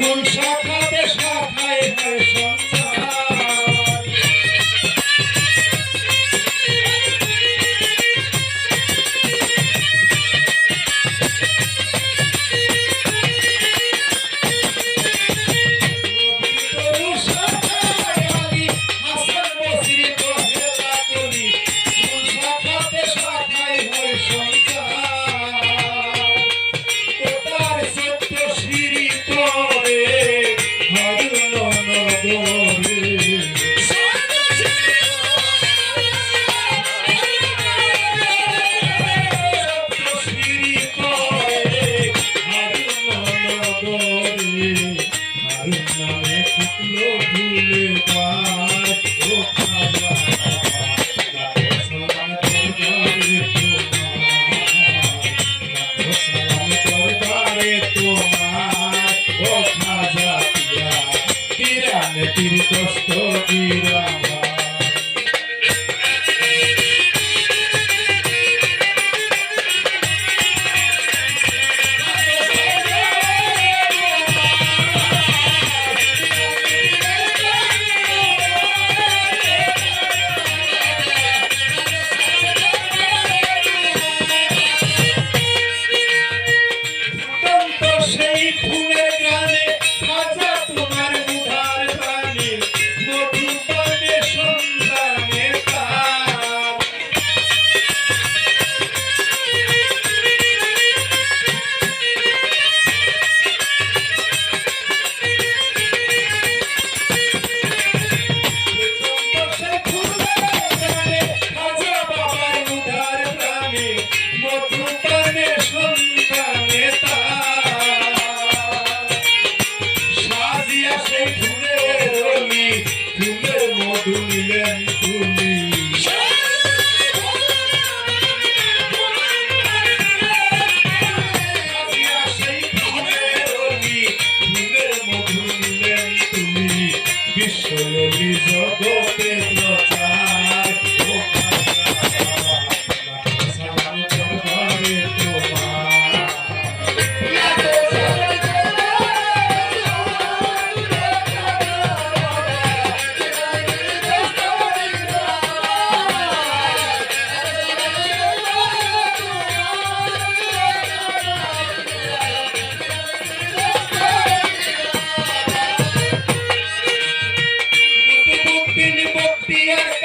ফুল শাখাতে শাখায় তুমি বিশ্বলি জগতে பின் பக்தியர்